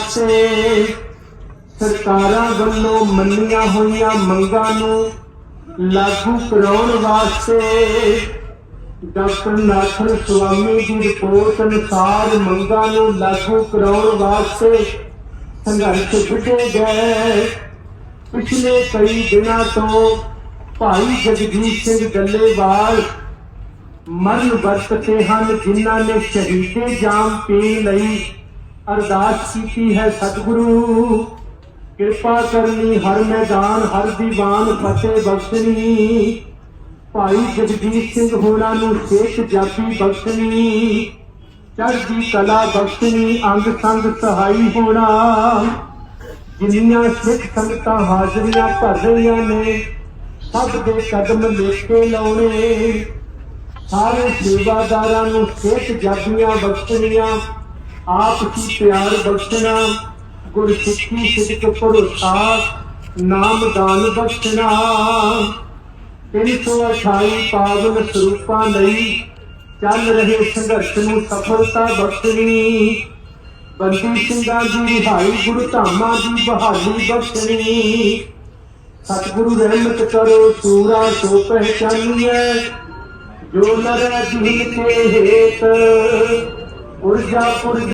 ਵਾਸਤੇ ਸਰਕਾਰਾਂ ਵੱਲੋਂ ਮੰਨੀਆਂ ਹੋਈਆਂ ਮੰਗਾਂ ਨੂੰ ਲਾਗੂ ਕਰਾਉਣ ਵਾਸਤੇ ਡਾਕਟਰ ਨਾਥਨ ਸਵਾਮੀ ਦੀ ਰਿਪੋਰਟ ਅਨੁਸਾਰ ਮੰਗਾਂ ਨੂੰ ਲਾਗੂ ਕਰਾਉਣ ਵਾਸਤੇ ਸੰਘਰਸ਼ ਵਿੱਢੇ ਗਏ। ਪਿਛਲੇ ਕਈ ਦਿਨਾਂ ਤੋਂ ਭਾਈ ਜਗਜੀਤ ਸਿੰਘ ਗੱਲੇਵਾਲ ਮਨ ਵਰਤ ਕੇ ਹਨ, ਜਿਨ੍ਹਾਂ ਨੇ ਸ਼ਹੀਦੇ ਜਾਮ ਪੀਣ ਲਈ। ਅਰਦਾਸ ਕੀਤੀ ਹੈ ਸਤਿਗੁਰੂ। ਕਿਰਪਾ ਕਰਨੀ, ਹਰ ਮੈਦਾਨ, ਹਰ ਦੀਵਾਨ ਫਤਿਹ ਬਖਸ਼ਣੀ। ਭਾਈ ਜਗਜੀਤ ਸਿੰਘ ਹੋਣਾ ਨੂੰ ਸੇਖ ਜਾਤੀ ਬਖਸ਼ਣੀ। ਚੜ੍ਹਦੀ ਕਲਾ ਬਖਸ਼ਣੀ, ਅੰਗ ਸੰਗ ਸਹਾਈ ਹੋਣਾ। ਜਿੰਨੀਆਂ ਸਿੱਖ ਸੰਗਤਾਂ ਹਾਜ਼ਰੀਆਂ ਭਰ ਰਹੀਆਂ ਨੇ, ਸਭ ਦੇ ਕਦਮ ਲੇਖੇ ਲਾਉਣੇ। ਸਾਰੇ ਸੇਵਾਦਾਰਾਂ ਨੂੰ ਸਿੱਖ ਜਾਤੀਆਂ ਬਖਸ਼ਣੀਆਂ। ਆਪ ਹੀ ਪਿਆਰ ਬਖਸ਼ਣਾ ਗੁਰਸਿੱਖੀ ਸਿੱਖ ਭਰੋਸਾ, ਨਾਮ ਦਾਨ ਬਖਸ਼ਣਾ। 328 ਪਾਵਨ ਸਰੂਪਾਂ ਲਈ ਚੱਲ ਰਹੇ ਸੰਘਰਸ਼ ਨੂੰ ਸਫਲਤਾ ਬਖਸ਼ਣੀ। ਬੰਦੀ ਸਿੰਘਾਂ ਦੀ ਰਿਹਾਈ, ਗੁਰੂ ਧਾਮਾਂ ਦੀ ਬਹਾਲੀ ਬਖਸ਼ਣੀ। ਸਤਿਗੁਰੂ ਰਹਿਮਤ ਕਰੋ, ਸੂਰਾ ਸੋ ਪਹਿਚਾਨੀਐ। ਜੋ ਨਰ ਦਿਨ ਕੇ ਹੇਤ, ਉਰਜਾ ਪੁਰਜ